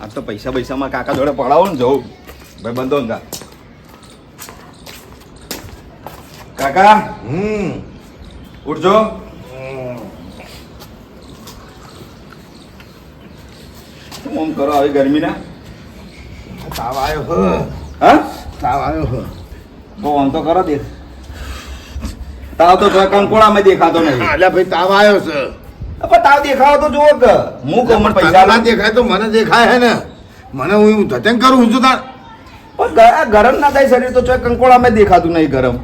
આજ તો પૈસા પૈસામાં કાકા જોડે પડાવો ને જવું ભાઈ બંધો ને કાકા હમ. ઉઠજો. શું કરો આવી ગરમીના? તાવ આવ્યો હ. હા? તાવ આવ્યો હ. બહુ આમ તો કરો દે તાવ તો કોણ કોણ અમે દેખાતો નહીં અલ્યા ભાઈ તાવ આવ્યો છે. પણ તાવ દેખાવ તો જુઓ કે. હું કહું મને પૈસા ના દેખાય તો મને દેખાય હે ને. મને હું ધતંગ કરું છું તાર. પણ ગરમ ના થાય શરીર તો ચોય મેં દેખાતું નહીં ગરમ.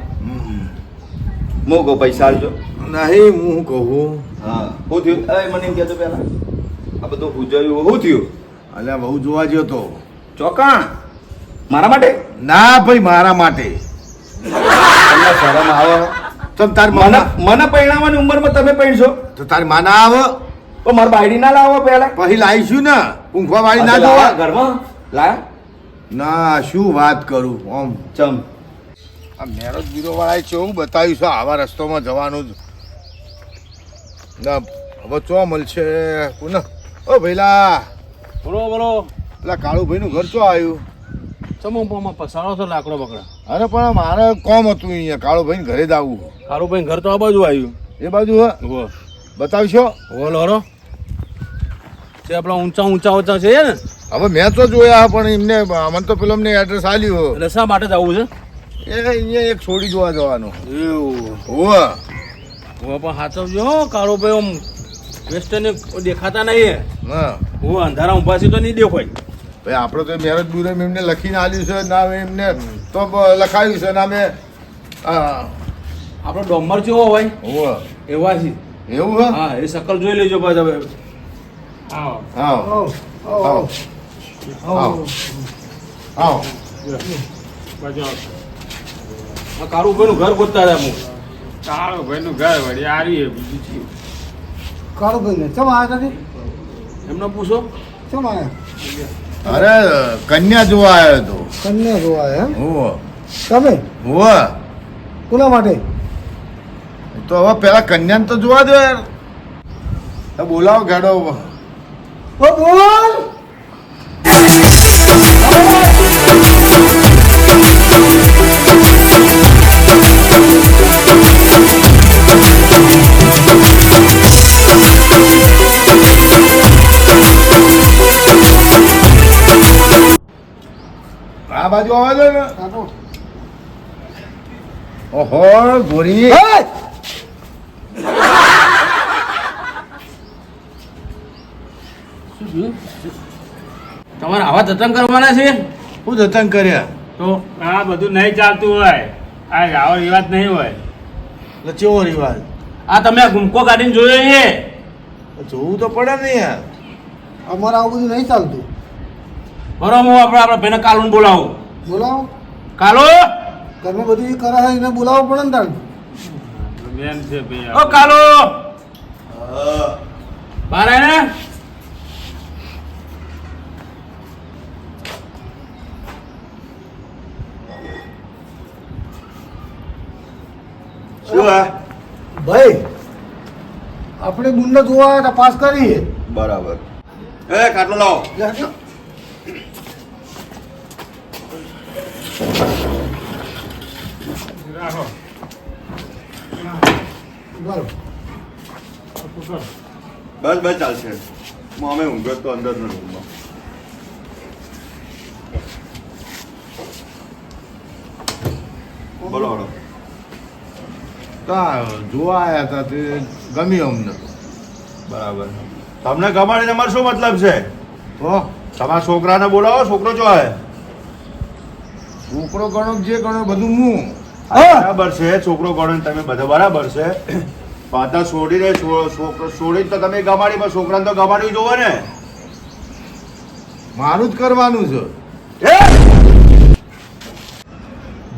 હું કહું પૈસા આલજો નહીં હું કહું. હા. હું થયું? એ મને એમ કહેતો પહેલા. આ બધું ઉજવ્યું હું થયું? અલ્યા બહુ જોવા ગયો તો. ચોકાણ? મારા માટે? ના ભાઈ મારા માટે. તમને શરમ આવે. તમ તાર મને મને મને ઉંમરમાં તમે પહેણશો? તો તારી માના આવો. તો મારા બાયડી ના લાવો પહેલા. પછી લાવીશું ને. ઊંઘવા વાળી ના જોવા ઘરમાં? લાયા? ના શું વાત કરું? ઓમ ચમ. આ મેરેજ બ્યુરો વાળાએ હું બતાવ્યું છે આવા રસ્તામાં જવાનું જ. ના હવે ચો મળશે? પુનઃ ઓ ભઈલા બોલો બોલો. પેલા કાળુભાઈ નું ઘર ચો આવ્યું? ચમોમાં પસારો તો લાકડો બકડા? અરે પણ મારે કોમ હતું અહીંયા. કાળુભાઈ ઘરે જ આવવું કારુભાઈ ઘર તો આ બાજુ આવ્યું. એ બાજુ હ. બતાવશો? બોલો હરો તે આપણા ઊંચા ઊંચા ઊંચા છે ને? હવે મેં તો જોયા પણ એમને મને તો પેલો અમને એડ્રેસ આલ્યું એટલે શા માટે જવું છે? એ અહીંયા એક છોડી જોવા જવાનું. એવું. હોવે હું પણ સાચવજો હો કારુભાઈ આમ વેસ્ટર્ન દેખાતા નહીં હા. હું. અંધારા ઊભા છે તો નહીં દેખાય. ભાઈ આપણે તો મેરેજ બ્યુરો એમને લખીને આલ્યું છે ના એમને તો લખાવ્યું લખાયું છે ના મેં હા આપણો ડોમર જેવો હોય. હોવે. એવા છે. એવું હે? હા એ શકલ જોઈ લેજો પાછા હવે. આવો. આવો. આવો આવો. આવો. આ કારુભાઈનું ઘર ગોતતા હતા હું કાળો ભાઈ ઘર વળી આવી બીજું થયું કાળુભાઈ ને ચમ આવ્યા નથી એમને પૂછો. ચમ આવ્યા અરે કન્યા જોવા આવ્યો હતો કન્યા જોવા એમ? હોવે. તમે? હોવે. કોના માટે? તો હવે પેલા કન્યાને તો જોવા દો યાર. બોલાવો ગાડો ઓ બોલ! આ બાજુ આવવા છે ને? ઓહો ગોરી શું થયું તમારે આવા જતન કરવાના છે? શું જતન કર્યા. તો આ બધું નહીં ચાલતું હોય. આ આવો રિવાજ નહીં હોય. એટલે ચેવો રિવાજ? આ તમે આ ગુમકો કાઢીને જોયો છે? જોવું તો પડે ને યાર. અમારે આવું બધું નહીં ચાલતું. બરોબર હું આપણે આપણા ભાઈને કાલુને બોલાવું. બોલાવો. કાલો? તમે બધું કરે છે એને બોલાવો પડે ને તાર બેન છે ભાઈ ઓ કાલો. બારે ને? શું હે? ભાઈ આપણે બુંડને જોવા તપાસ હતા, પાસ કરીએ બરાબર. એ ખાટલો લાવો. રાખો બસ બસ ચાલશે. અમે ઊંઘ તો અંદર નો રૂમમાં બોલો બોલો. તા જોવા આવ્યા હતા તે ગમ્યું અમને. બરાબર. તમને ગમાડીને અમારે શું મતલબ છે? તો? તમારા છોકરાને બોલાવો છોકરો જો હે છોકરો ગણો જે ગણો બધું હું. બરાબર છે છોકરો ગણો તમે બધા બરાબર છે. પાતા છોડીને છોકરો છોડી તો તમે ગમાડી પણ છોકરાને તો ગમાડ્યું જોવો ને. મારું જ કરવાનું છે.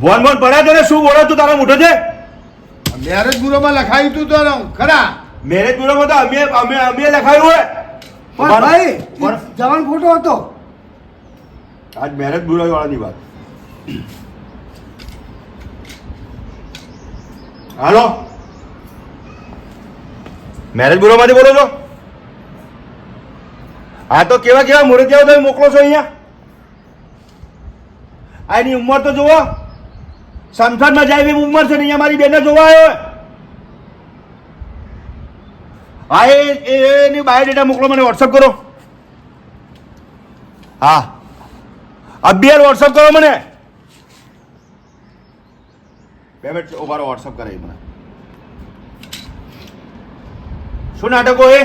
ભોન બોન પડ્યા ને શું બોલો તું તારા મોટો છે? મેરેજ બ્યુરોમાં લખાયું તું તો ખરા? મેરેજ બ્યુરોમાં તો અમે અમે અમે લખાયું હોય પણ ભાઈ જવાન ખોટો હતો. આજ મેરેજ બ્યુરો વાળાની વાત. હાલો. મેરેજ બ્યુરોમાંથી બોલો છો? હા તો કેવા કેવા મૂર્તિઓ તમે મોકલો છો અહીંયા? આ એની ઉંમર તો જુઓ. સમસાનમાં જાય એવી ઉંમર છે ને અહીંયા મારી બેને જોવા આવ્યો. હા એ એની બાયોડેટા મોકલો મને વોટ્સઅપ કરો. હા. અભિયાર વોટ્સઅપ કરો મને. બે મિનિટ ઉભારો વોટ્સઅપ કરાવી મને. શું નાટકો એ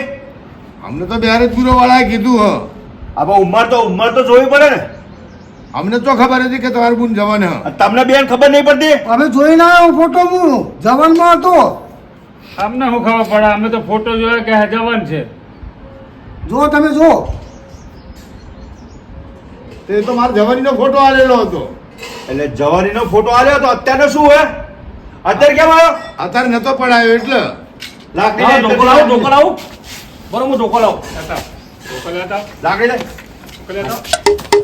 અમને તો બેરજપુરો વાળાએ કીધું હ. હવે ઉંમર તો ઉંમર તો જોવી પડે ને. અમને તો ખબર હતી કે તમારું બુન જવાન. તમને બેન ખબર નહીં પડતી? અમે જોઈને આવ્યો ફોટો હું જવાનમાં હતો. અમને શું ખબર પડે? અમે તો ફોટો જોયો કે જવાન છે. જો તમે જો. તે તો મારા જવાનીનો ફોટો આલેલો હતો. એટલે જવાનીનો ફોટો આવ્યો હતો અત્યારે શું હે? અત્યારે કેમ આવ્યો? અત્યારે નતો પડાયો એટલે. લાકડી ઢોકો લાવું ઢોકો લાવું બરોબર હું ઢોકો લાવું હતા મોકલ્યા હતા લાકડી. મોકલ્યા હતા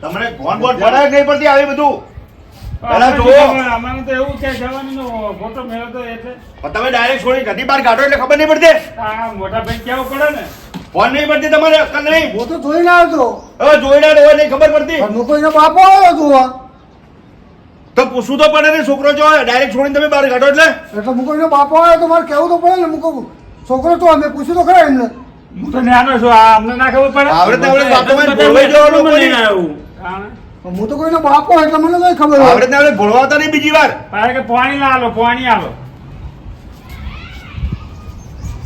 તમને કોણ કોણ પડે નહીં પડતી આવી બધું. જુઓ. ખબર, તો એવું કે જવાનીનો ફોટો એટલે. તમે ડાયરેક્ટ છોડી ઘરની બહાર કાઢો એટલે ખબર નહીં પડતી. આ મોટા ભાઈ કેવું પડે ને? ફોન નહીં પડતી તમારે અક્કલ નહીં. હું તો જોઈને આવ્યો હતો હવે જોઈના હોય નહીં ખબર પડતી. પણ લોકો એનો બાપો આવ્યો તો પૂછવું તો પડે ને છોકરો જો ડાયરેક્ટ છોડીને તમે બહાર કાઢો એટલે. એટલે મુકો એનો બાપો આવ્યો તો મારે કેવું તો પડે ને મુકો છોકરો તો અમે પૂછ્યું તો ખરા એમને. હું તો નાનો છું આ અમને ના ખબર પડે. આવડે આવડે બાપો બધા ભોળવાઈ જવા મને લોકોની. આવ્યો. હા. તો કોઈનો બાપો એટલે મને કઈ ખબર આવડે ને આવડે ભોળવાતા નહીં બીજી વાર. મારે કે પાણી ના આલો પાણી આલો.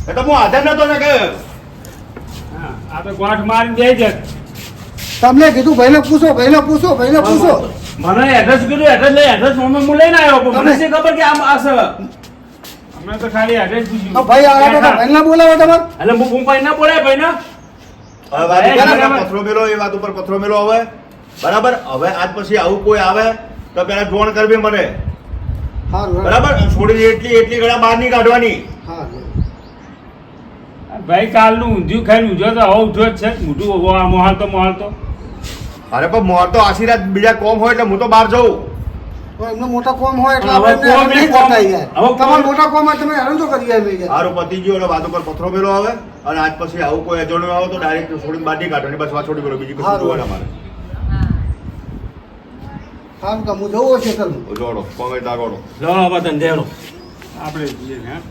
એટલે હું હાજર નતો ને કે. આ તો ગોઠ મારી દે છે. તમને કીધું ભાઈને પૂછો ભાઈને પૂછો ભાઈને પૂછો. મને એડ્રેસ કીધું એડ્રેસ લઈ એડ્રેસ મમ્મી હું લઈને આવ્યો. પણ મને ખબર કે આમ આ તો ખાલી પૂછ્યું. ભાઈ આવે તો ભાઈને બોલાવો તમારે? એટલે હું ગુંપાઈ ના બોલાય ભાઈ ના? હવે. પથરો મેલો એ વાત ઉપર પથરો મેલો હવે. બરાબર? હવે આજ પછી આવું કોઈ આવે તો પેલા જોણ કરવી મને. બરાબર? છોડી એટલી એટલી ઘણા બહાર નહીં કાઢવાની. ભાઈ કાલનું ઊંધિયું ખાઈને ઊંઝો તો હવે ઉઠ્યો જ છે. મોઢું મોહાલતો મોહાલતો. અરે પણ મોર તો આશીર્વાદ બીજા કોમ હોય એટલે હું તો બહાર જઉં. તો એમને મોટા કોમ હોય એટલે હવે કોમ નહીં કરતા યાર હવે કોમ- તમારે મોટા કોમ હોય તમે હેરાન તો કરી આવી પતી ગયો એટલે વાત ઉપર પથરો મેલો આવે અને આજ પછી આવું કોઈ અજાણ્યું આવે તો ડાયરેક્ટ છોડીને બાટી કાઢવાની બસ વાત છોડી મેલો બીજી કશું. જોવાના સારું તો હું જવું હશે ચાલ જોડો કોમે દાગોડો ધંધેડો આપણે જઈએ ને હા.